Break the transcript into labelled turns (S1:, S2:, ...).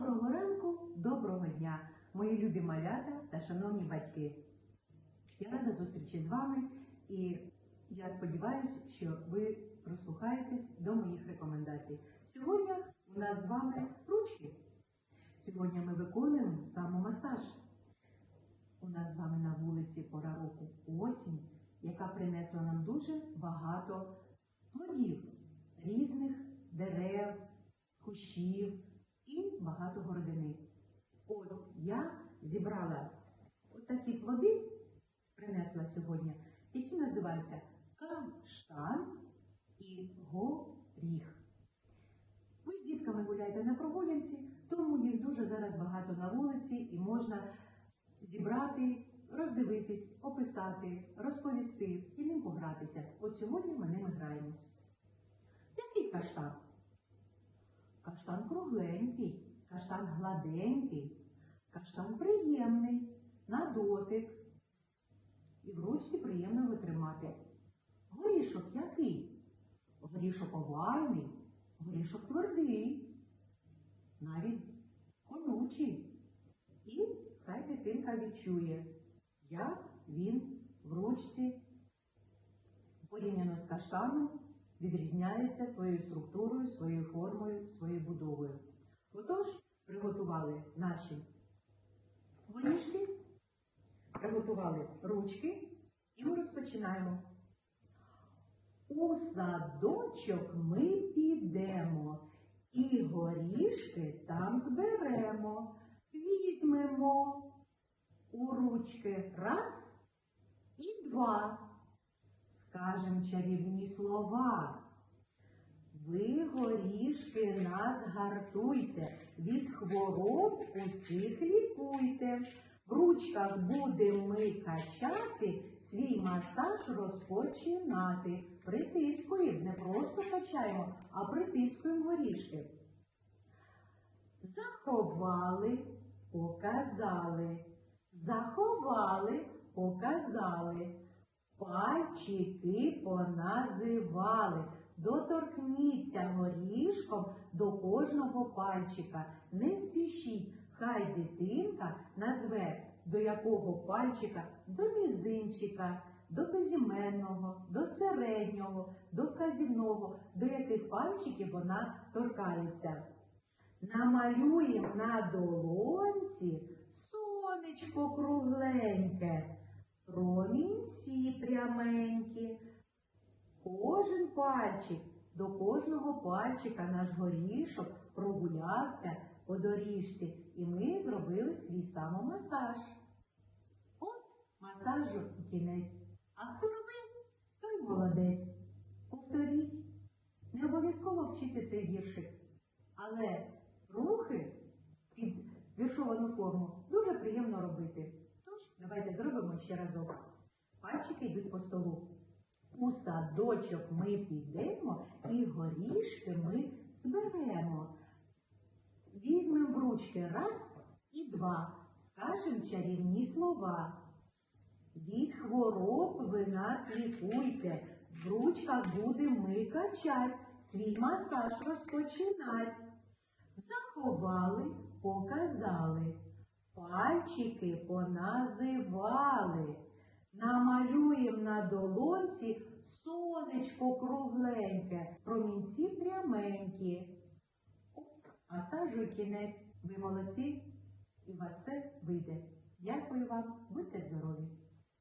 S1: Доброго ранку, доброго дня, мої любі малята та шановні батьки. Я рада зустрічі з вами і я сподіваюся, що ви прислухаєтесь до моїх рекомендацій. Сьогодні у нас з вами ручки. Сьогодні ми виконуємо самомасаж. У нас з вами на вулиці пора року осінь, яка принесла нам дуже багато плодів різних дерев, кущів і багато городини. От я зібрала такі плоди, принесла сьогодні, які називаються каштан і горіх. Ви з дітками гуляєте на прогулянці, тому їх дуже зараз багато на вулиці і можна зібрати, роздивитись, описати, розповісти і ним погратися. От сьогодні ми ними граємось. Який каштан? Каштан кругленький, каштан гладенький, каштан приємний, на дотик. І в ручці приємно його тримати. Горішок який? Горішок овальний, горішок твердий, навіть колючий. І хай дитинка відчує, як він в ручці порівняно з каштаном відрізняється своєю структурою, своєю формою, своєю будовою. Отож, приготували наші горішки, приготували ручки і ми розпочинаємо. У садочок ми підемо і горішки там зберемо, візьмемо у ручки раз і два. Скажем чарівні слова. Ви, горішки, нас гартуйте, від хвороб усіх лікуйте. В ручках будемо ми качати, свій масаж розпочинати. Притискуємо, не просто качаємо, а притискуємо горішки. Заховали, показали. Заховали, показали. Пальчики поназивали. Доторкніться горішком до кожного пальчика. Не спішіть, хай дитинка назве до якого пальчика до мізинчика, до безіменного, до середнього, до вказівного, до яких пальчиків вона торкається. Намалюємо на долонці сонечко кругленьке. Промінці пряменькі. Кожен пальчик, до кожного пальчика наш горішок прогулявся по доріжці, і ми зробили свій самомасаж. От масажу і кінець. А хто робив, той молодець. Повторіть. Не обов'язково вчити цей віршик, але рухи під віршовану форму дуже приємно робити. Давайте зробимо ще разок. Пальчики йдуть по столу. У садочок ми підемо і горішки ми зберемо. Візьмемо в ручки раз і два. Скажем чарівні слова. Від хвороб ви нас лікуйте. В ручках будемо ми качать, свій масаж розпочинать. Заховали, показали. Пальчики поназивали. Намалюємо на долонці сонечко кругленьке, промінці пряменькі. Упс, а сажу кінець. Ви молодці, і у вас все вийде. Дякую вам, будьте здорові!